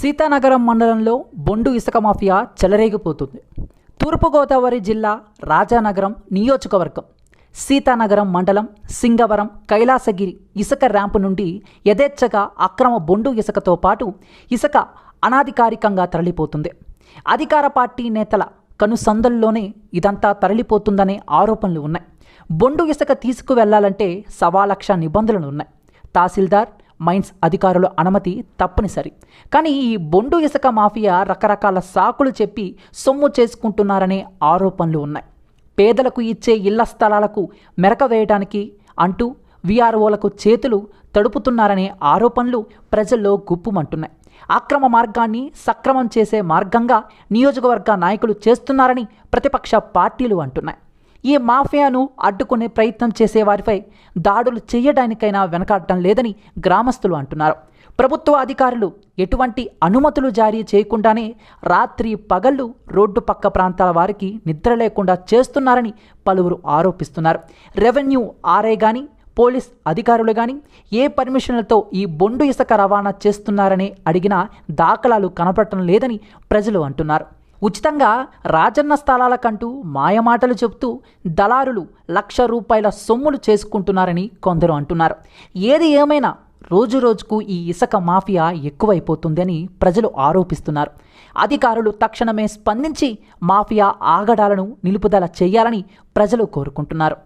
సీతానగరం మండలంలో బొండు ఇసుక మాఫియా చెలరేగిపోతుంది. తూర్పుగోదావరి జిల్లా రాజానగరం నియోజకవర్గం. సీతానగరం మండలం సింగవరం కైలాసగిరి ఇసుక ర్యాంపు నుండి యథేచ్ఛగా అక్రమ బొండు ఇసుకతో పాటు ఇసుక అనాధికారికంగా తరలిపోతుంది. అధికార పార్టీ నేతల కనుసందల్లోనే ఇదంతా తరలిపోతుందనే ఆరోపణలు ఉన్నాయి. బొండు ఇసుక తీసుకువెళ్ళాలంటే సవా లక్ష నిబంధనలు ఉన్నాయి. తహసీల్దార్ మైన్స్ అధికారుల అనుమతి తప్పనిసరి. కానీ ఈ బొండు ఇసుక మాఫియా రకరకాల సాకులు చెప్పి సొమ్ము చేసుకుంటున్నారనే ఆరోపణలు ఉన్నాయి. పేదలకు ఇచ్చే ఇళ్ళ స్థలాలకు మెరక వేయడానికి అంటూ వీఆర్ఓలకు చేతులు తడుపుతున్నారనే ఆరోపణలు ప్రజల్లో గుప్పుమంటున్నాయి. అక్రమ మార్గాన్ని సక్రమం చేసే మార్గంగా నియోజకవర్గ నాయకులు చేస్తున్నారని ప్రతిపక్ష పార్టీలు అంటున్నాయి. ఈ మాఫియాను అడ్డుకునే ప్రయత్నం చేసే వారిపై దాడులు చేయడానికైనా వెనకాడటం లేదని గ్రామస్తులు అంటున్నారు. ప్రభుత్వ అధికారులు ఎటువంటి అనుమతులు జారీ చేయకుండానే రాత్రి పగళ్ళు రోడ్డు పక్క ప్రాంతాల వారికి నిద్ర లేకుండా చేస్తున్నారని పలువురు ఆరోపిస్తున్నారు. రెవెన్యూ ఆర్ఐ కానీ పోలీస్ అధికారులు కానీ ఏ పర్మిషన్లతో ఈ బొండు ఇసుక రవాణా చేస్తున్నారని అడిగినా దాఖలాలు కనపడటం లేదని ప్రజలు అంటున్నారు. ఉచితంగా రాజన్న స్థలాలకంటూ మాయమాటలు చెబుతూ దళారులు లక్ష రూపాయల సొమ్ములు చేసుకుంటున్నారని కొందరు అంటున్నారు. ఏది ఏమైనా రోజు రోజుకు ఈ ఇసుక మాఫియా ఎక్కువైపోతుందని ప్రజలు ఆరోపిస్తున్నారు. అధికారులు తక్షణమే స్పందించి మాఫియా ఆగడాలను నిలుపుదల చేయాలని ప్రజలు కోరుకుంటున్నారు.